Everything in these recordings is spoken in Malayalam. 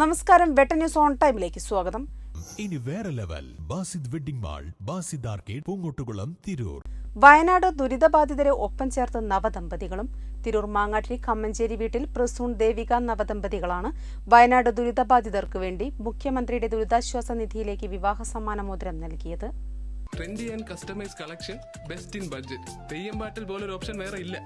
നമസ്കാരം വെട്ട ന്യൂസ് ഓൺ ടൈമിലേക്ക് സ്വാഗതം. ഇനി വേറെ level. Basid wedding mall Basid arcade Poongottukulam Tirur. Wayanad ദുരിതബാധിതരെ ഒപ്പം ചേർത്ത് നവദമ്പതികളും തിരൂർ മാങ്ങാട്ടിരി കമ്മഞ്ചേരി വീട്ടിൽ പ്രസൂൺ ദേവിക നവദമ്പതികളാണ്. വയനാട് ദുരിതബാധിതർക്ക് വേണ്ടി മുഖ്യമന്ത്രിയുടെ ദുരിതാശ്വാസ നിധിയിലേക്ക് വിവാഹ സമ്മാന മോതിരം നൽകിയത്. Trendy and customise collection best in budget Theyyam പാട്ടിൽ പോലൊരു ഓപ്ഷൻ വേറെ ഇല്ല.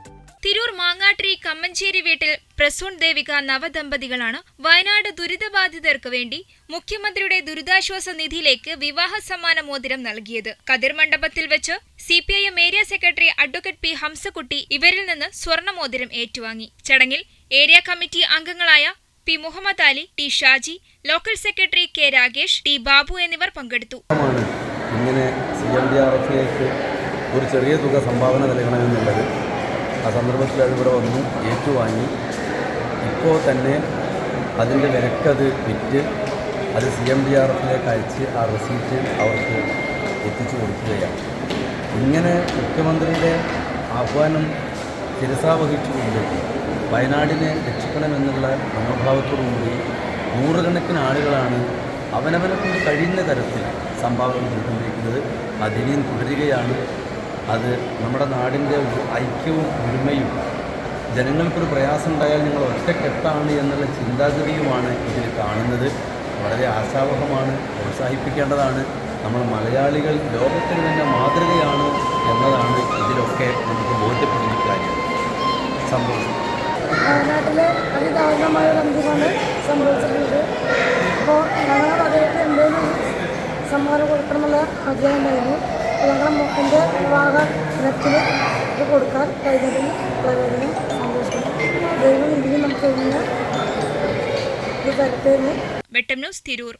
തിരൂർ മാങ്ങാട്ടിരി കമ്മഞ്ചേരി വീട്ടിൽ പ്രസൂൺ ദേവിക നവദമ്പതികളാണ്. വയനാട് ദുരിതബാധിതർക്ക് വേണ്ടി മുഖ്യമന്ത്രിയുടെ ദുരിതാശ്വാസ നിധിയിലേക്ക് വിവാഹ സമ്മാന മോതിരം നൽകിയത്. കതിർ മണ്ഡപത്തിൽ വെച്ച് C P I M area secretary advocate P Hamsakutty ഇവരിൽ നിന്ന് സ്വർണ മോതിരം ഏറ്റുവാങ്ങി. ചടങ്ങിൽ ഏരിയ കമ്മിറ്റി അംഗങ്ങളായ P Muhammad Ali T Shaji local secretary K Rakesh T Babu എന്നിവർ പങ്കെടുത്തു. ഇങ്ങനെ ഒരു ചെറിയ തുക സംഭാവന നൽകണമെന്നുള്ളത്. ആ സന്ദർഭത്തിൽ അതിവിടെ വന്നു ഏറ്റുവാങ്ങി. ഇപ്പോൾ തന്നെ അതിന്റെ വിലക്കത് വിറ്റ് അത് സി എം ഡി ആർ എഫിലേക്ക് അയച്ച് ആ റെസീറ്റ് അവർക്ക് എത്തിച്ചു കൊടുക്കുകയാണ്. ഇങ്ങനെ മുഖ്യമന്ത്രിയുടെ ആഹ്വാനം തിരസാവഹിച്ചുകൊണ്ട് വയനാടിനെ രക്ഷിക്കണമെന്നുള്ള മനോഭാവത്തോടുകൂടി നൂറുകണക്കിന് ആളുകളാണ് അവനവനെ കൊണ്ട് കഴിയുന്ന തരത്തിൽ സംഭാവന നൽകിക്കൊണ്ടിരിക്കുന്നത് അതിനെയും തുടരുകയാണ്. അത് നമ്മുടെ നാടിന്റെ ഒരു ഐക്യവും ഒരുമയും ജനങ്ങൾക്കൊരു പ്രയാസം ഉണ്ടായാൽ നിങ്ങൾ ഒറ്റക്കെട്ടാണ് എന്നുള്ള ചിന്താഗതിയുമാണ് ഇതിൽ കാണുന്നത്. വളരെ ആശാവഹമാണ് പ്രോത്സാഹിപ്പിക്കേണ്ടതാണ്. നമ്മൾ മലയാളികൾ ലോകത്തിന് തന്നെ മാതൃകയാണ് എന്നതാണ് ഇതിലൊക്കെ നമുക്ക് ബോധ്യപ്പെടുന്ന കാര്യം. സംഭവിച്ചിട്ടുള്ളത്. അപ്പോൾ ഞങ്ങളുടെ അദ്ദേഹത്തിന് എന്തെങ്കിലും സമ്മാനം കൊടുക്കണമെന്നുള്ള ആഗ്രഹം ഉണ്ടായിരുന്നു അപ്പോൾ ഞങ്ങളുടെ ദിനത്തിൽ ഇത് കൊടുക്കാൻ കഴിഞ്ഞതിൽ വളരെയധികം സന്തോഷം ദൈവം ഇതിന് നമുക്ക് ഇന്ന് ഇത് തരത്തേന്ന് വെട്ടം ന്യൂസ് തിരൂർ.